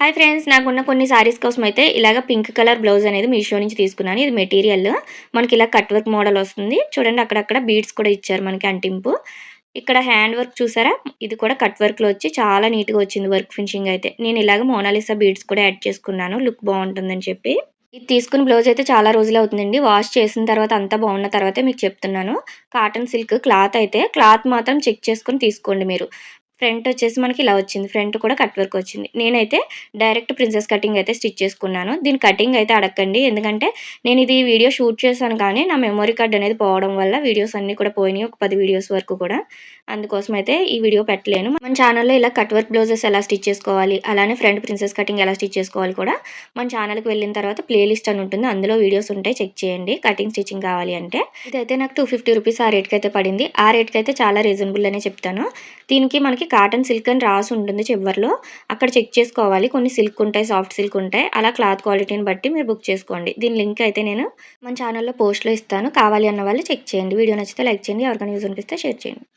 Hi friends నాకున్న కొన్ని సారీస్ కోసం అయితే ఇలాగ పింక్ కలర్ బ్లౌజ్ అనేది మీషో నుంచి తీసుకున్నాను. ఇది మెటీరియల్ మనకి ఇలా కట్ వర్క్ మోడల్ వస్తుంది. చూడండి అక్కడక్కడ బీడ్స్ కూడా ఇచ్చారు మనకి అంటింపు. ఇక్కడ హ్యాండ్ వర్క్ చూసారా? ఇది కూడా కట్ వర్క్లో వచ్చి చాలా నీట్గా వచ్చింది వర్క్ ఫినిషింగ్ అయితే. నేను ఇలాగ మోనాలిసా బీడ్స్ కూడా యాడ్ చేసుకున్నాను. లుక్ బాగుంటుందని చెప్పి. ఇది తీసుకున్న బ్లౌజ్ అయితే చాలా రోజులు అవుతుందండి. వాష్ చేసిన తర్వాత అంతా బాగున్న తర్వాతే మీకు చెప్తున్నాను. కాటన్ సిల్క్ క్లాత్ అయితే. క్లాత్ మాత్రం చెక్ చేసుకుని తీసుకోండి మీరు. ఫ్రంట్ వచ్చేసి మనకి ఇలా వచ్చింది. ఫ్రంట్ కూడా కట్ వర్క్ వచ్చింది. నేనైతే డైరెక్ట్ ప్రిన్సెస్ కటింగ్ అయితే స్టిచ్ చేసుకున్నాను. దీని కటింగ్ అయితే అడగండి ఎందుకంటే నేను ఇది వీడియో షూట్ చేశాను కానీ నా మెమొరీ కార్డ్ అనేది పోవడం వల్ల వీడియోస్ అన్నీ కూడా పోయినాయి. ఒక పది వీడియోస్ వరకు కూడా. అందుకోసం అయితే ఈ వీడియో పెట్టలేను. మన ఛానల్లో ఇలా కట్ వర్క్ బ్లౌజెస్ ఎలా స్టిచ్ చేసుకోవాలి అలానే ఫ్రంట్ ప్రిన్సెస్ కటింగ్ ఎలా స్టిచ్ చేసుకోవాలి కూడా మన ఛానల్కి వెళ్ళిన తర్వాత ప్లేలిస్ట్ అని ఉంటుంది. అందులో వీడియోస్ ఉంటాయి చెక్ చేయండి. కటింగ్ స్టిచ్చింగ్ కావాలి అంటే. ఇదైతే నాకు టూ ఫిఫ్టీ రూపీస్ ఆ రేట్కి అయితే పడింది. ఆ రేట్కి అయితే చాలా రీజనబుల్ అనే చెప్తాను. దీనికి మనకి కాటన్ సిల్క్ అని రాసి ఉంటుంది చివరిలో. అక్కడ చెక్ చేసుకోవాలి. కొన్ని సిల్క్ ఉంటాయి సాఫ్ట్ సిల్క్ ఉంటాయి. అలా క్లాత్ క్వాలిటీని బట్టి మీరు బుక్ చేసుకోండి. దీని లింక్ అయితే నేను మన ఛానల్లో పోస్ట్లో ఇస్తాను. కావాలి అన్న వాళ్ళు చెక్ చేయండి. వీడియో నచ్చితే లైక్ చేయండి. ఎవరికైనా యూజ్ అనిపిస్తే షేర్ చేయండి.